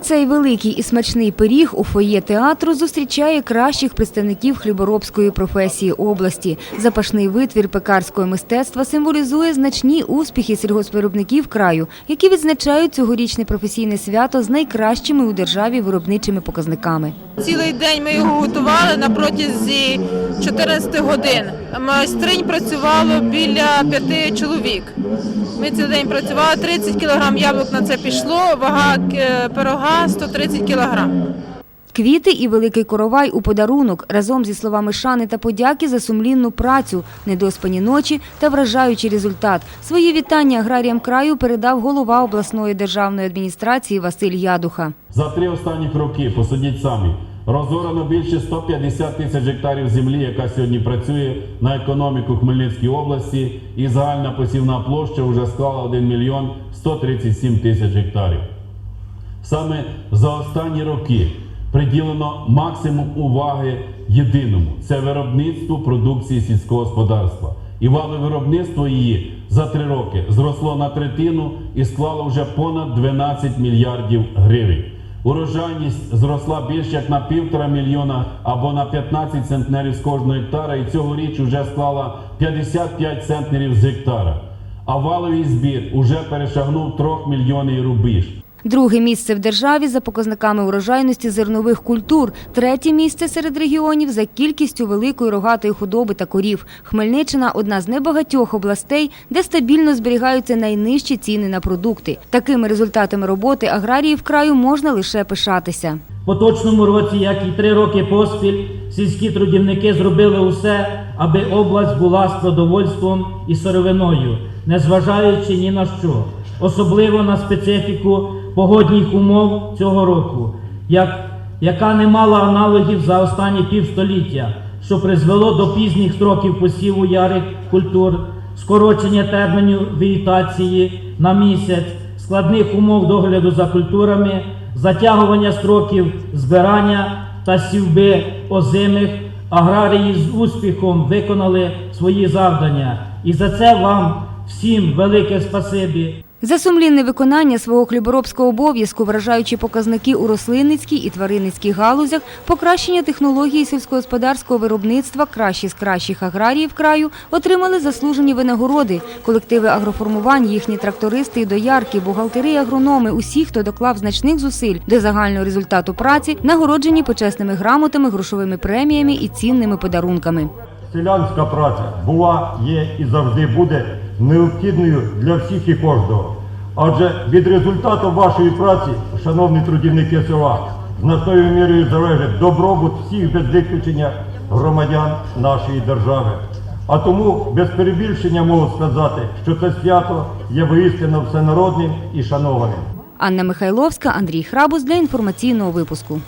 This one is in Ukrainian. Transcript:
Оцей великий і смачний пиріг у фоє театру зустрічає кращих представників хліборобської професії області. Запашний витвір пекарського мистецтва символізує значні успіхи сільгоспвиробників краю, які відзначають цьогорічне професійне свято з найкращими у державі виробничими показниками. Цілий день ми його готували на протязі 14 годин. Майстринь працювало біля п'яти чоловік. Ми цілий день працювали, 30 кг яблук на це пішло, вага е, пирога 130 кг. Квіти і великий коровай у подарунок разом зі словами шани та подяки за сумлінну працю, недоспані ночі та вражаючий результат. Свої вітання аграріям краю передав голова обласної державної адміністрації Василь Ядуха. За три останніх роки, посудіть самі, розорано більше 150 тисяч гектарів землі, яка сьогодні працює на економіку Хмельницької області, і загальна посівна площа вже склала 1 мільйон 137 тисяч гектарів. Саме за останні роки приділено максимум уваги єдиному це виробництву продукції сільського господарства. І валове виробництво її за три роки зросло на третину і склало вже понад 12 мільярдів гривень. Урожайність зросла більше як на півтора мільйона або на 15 центнерів з кожного гектара, і цьогоріч вже склала 55 центнерів з гектара. А валовий збір уже перешагнув 3 мільйонів рубіж. Друге місце в державі за показниками урожайності зернових культур. Третє місце серед регіонів за кількістю великої рогатої худоби та корів. Хмельниччина – одна з небагатьох областей, де стабільно зберігаються найнижчі ціни на продукти. Такими результатами роботи аграріїв краю можна лише пишатися. Поточному році, як і три роки поспіль, сільські трудівники зробили усе, аби область була з продовольством і сировиною, незважаючи ні на що, особливо на специфіку погодних умов цього року, як, яка не мала аналогів за останні півстоліття, що призвело до пізніх строків посіву ярих культур, скорочення термінів вегетації на місяць, складних умов догляду за культурами, затягування строків збирання та сівби озимих, аграрії з успіхом виконали свої завдання. І за це вам всім велике спасибі. За сумлінне виконання свого хліборобського обов'язку, вражаючи показники у рослинницькій і тваринницькій галузях, покращення технології сільськогосподарського виробництва кращі з кращих аграріїв краю отримали заслужені винагороди. Колективи агроформувань, їхні трактористи і доярки, бухгалтери, і агрономи, усі, хто доклав значних зусиль до загального результату праці, нагороджені почесними грамотами, грошовими преміями і цінними подарунками. Селянська праця була, є і завжди буде необхідною для всіх і кожного. Адже від результату вашої праці, шановні трудівники села, значною мірою залежить добробут всіх без виключення громадян нашої держави. А тому без перебільшення можу сказати, що це свято є воістину всенародним і шанованим. Анна Михайловська, Андрій Храбус для інформаційного випуску.